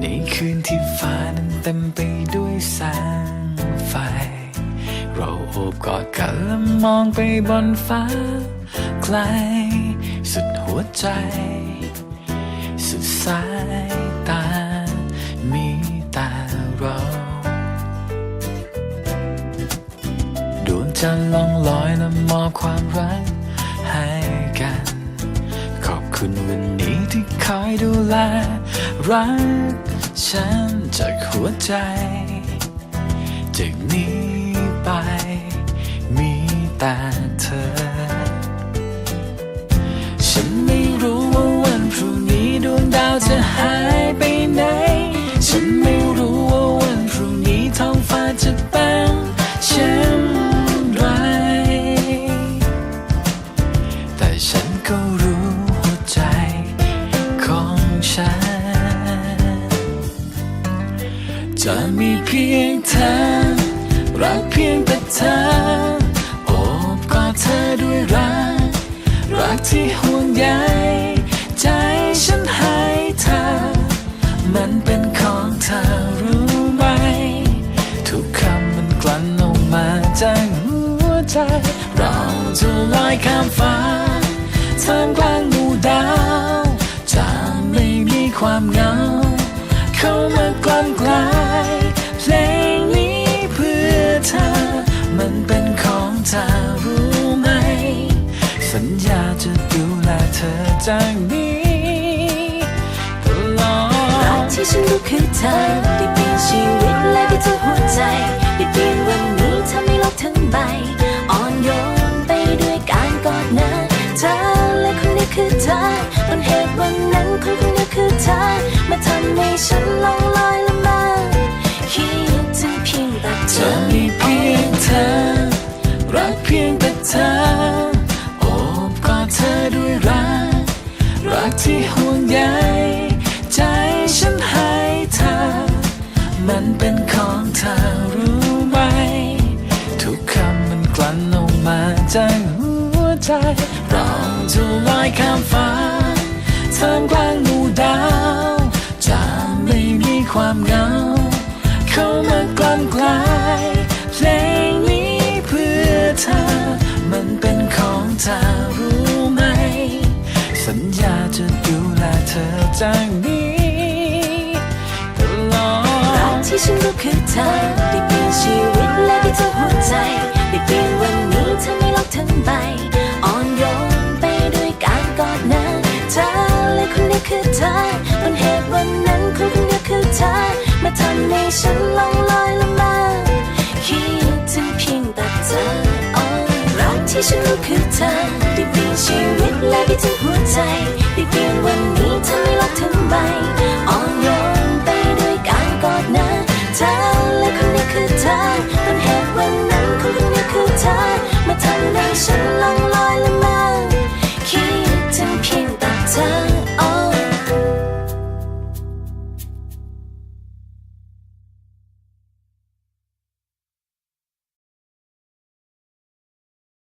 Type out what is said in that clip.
ในคืนที่ฟ้านั้นเต็มไปด้วยแสงไฟ เราโอบกอดกันและมองไปบนฟ้าไกล สุดหัวใจ สุดสายตา มีตาเราดวงจันทร์ลองลอยและมอบความรักให้กัน ขอบคุณวันนี้ที่คอยดูแลรัก ฉันจากหัวใจ จากนี้ไปมีแต่ จะมีเพียงเธอ รักเพียงแต่เธอโอบกอดเธอด้วยรัก รักที่ห่วงใยใจฉันให้เธอ มันเป็นของเธอรู้ไหม ทุกคำมันกลั่นออกมาจากหัวใจ เราจะลอยข้ามฟ้าท่ามกลางหมู่ดาวจะไม่มีความเหงา เข้ามากลั่นกลายเพลงนี้เพื่อเธอ มันเป็นของเธอรู้ไหม สัญญาจะดูแลเธอจากนี้ตลอดรักที่ฉันรู้คือเธอได้เปลี่ยนชีวิตและได้ทุกหัวใจได้เปลี่ยนวันนี้ทำให้โลกทั้งใบ แต่เธอโอบกอดเธอด้วยรัก รักที่ห่วงใยใจฉันให้เธอ มันเป็นของเธอรู้ไหม ทุกคำมันกลั่นออกมาจากหัวใจ เราจะลอยข้ามฟ้าท่ามกลางหมู่ดาว จะไม่มีความเหงา เข้ามากลั่นกลาย ฉันรู้คือเธอได้เปลี่ยนชีวิตและได้ทุกหัวใจได้เปลี่ยนวันนี้ทำให้โลกทั้งใบอ่อนโยนไปด้วยการกอดนะเธอและคนนี้คือเธอต้นเหตุวันนั้นคนคนนี้คือเธอมาทำให้ฉันลองลอยละมาคิดถึงเพียงแต่เธออ่อนรักที่ฉันรู้คือเธอได้เปลี่ยนชีวิตและได้ทุกหัวใจได้เปลี่ยนวันนี้ทำให้โลกทั้งใบอ่อนโยน